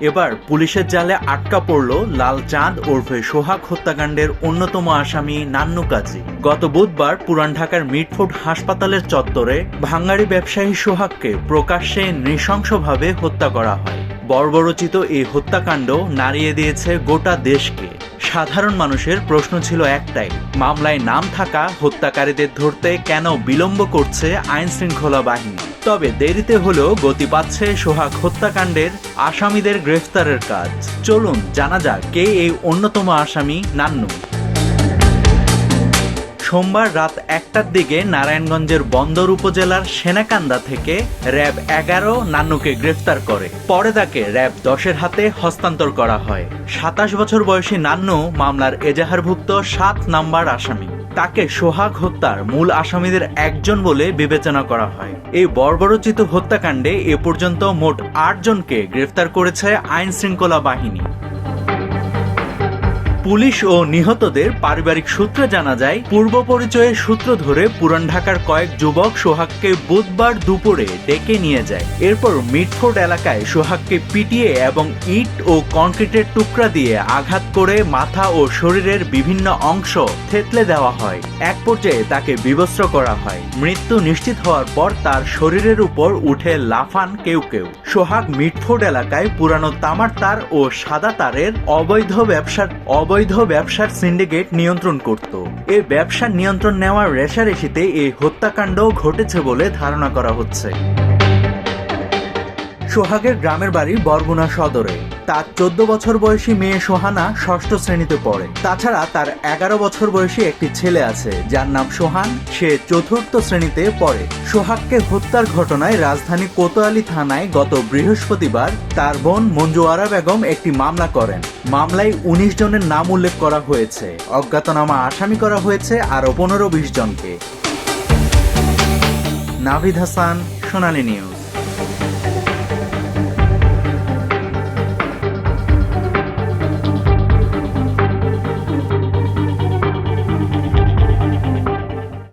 এবার পুলিশের জালে আটকা পড়ল লাল চাঁদ ওরফে সোহাগ হত্যাকাণ্ডের অন্যতম আসামি নান্নু কাজী। গত বুধবার পুরান ঢাকার মিটফোর্ড হাসপাতালের চত্বরে ভাঙ্গারি ব্যবসায়ী সোহাগকে প্রকাশ্যে নৃশংসভাবে হত্যা করা হয়। বর্বরচিত এই হত্যাকাণ্ড নাড়িয়ে দিয়েছে গোটা দেশকে। সাধারণ মানুষের প্রশ্ন ছিল একটাই, মামলায় নাম থাকা হত্যাকারীদের ধরতে কেন বিলম্ব করছে আইনশৃঙ্খলা বাহিনী? তবে দেরিতে হলেও গতি পাচ্ছে সোহাগ হত্যাকাণ্ডের আসামিদের গ্রেফতারের কাজ। চলুন, জানা যাক কে এই অন্যতম আসামি নান্নু। সোমবার রাত একটার দিকে নারায়ণগঞ্জের বন্দর উপজেলার সেনাকান্দা থেকে র্যাব এগারো নান্নুকে গ্রেফতার করে। পরে তাকে র্যাব দশের হাতে হস্তান্তর করা হয়। সাতাশ বছর বয়সী নান্নু মামলার এজাহারভুক্ত সাত নাম্বার আসামি। তাকে সোহাগ হত্যার মূল আসামিদের একজন বলে বিবেচনা করা হয়। এই বর্বরচিত হত্যাকাণ্ডে এ পর্যন্ত মোট আটজনকে গ্রেফতার করেছে আইন শৃঙ্খলা বাহিনী। পুলিশ ও নিহতদের পারিবারিক সূত্রে জানা যায়, পূর্ব পরিচয়ের সূত্র ধরে পুরান ঢাকার কয়েক যুবক সোহাগকে বুধবার দুপুরে ডেকে নিয়ে যায়। এরপর মিটফোর্ড এলাকায় সোহাগকে পিটিয়ে এবং ইট ও কংক্রিটের টুকরা দিয়ে আঘাত করে মাথা ও শরীরের বিভিন্ন অংশ থেতলে দেওয়া হয়। এক পর্যায়ে তাকে বিবস্ত্র করা হয়। মৃত্যু নিশ্চিত হওয়ার পর তার শরীরের উপর উঠে লাফান কেউ কেউ। সোহাগ মিটফোর্ড এলাকায় পুরানো তামার তার ও সাদা তারের অবৈধ ব্যবসার অবৈধ ব্যবসার সিন্ডিকেট নিয়ন্ত্রণ করত। এ ব্যবসার নিয়ন্ত্রণ নেওয়ার রেশারেশিতে এই হত্যাকাণ্ড ঘটেছে বলে ধারণা করা হচ্ছে। সোহাগের গ্রামের বাড়ি বরগুনা সদরে। তার চোদ্দ বছর বয়সী মেয়ে সোহানা ষষ্ঠ শ্রেণীতে পড়ে। তাছাড়া তার এগারো বছর বয়সী একটি ছেলে আছে, যার নাম সোহান। সে চতুর্থ শ্রেণীতে পড়ে। সোহাগকে হত্যার ঘটনায় রাজধানী কোতোয়ালি থানায় গত বৃহস্পতিবার তার বোন মঞ্জু মঞ্জুয়ারা বেগম একটি মামলা করেন। মামলায় উনিশ জনের নাম উল্লেখ করা হয়েছে। অজ্ঞাতনামা আসামি করা হয়েছে আরও পনেরো বিশ জনকে। নাভিদ হাসান, সোনালী নিউজ।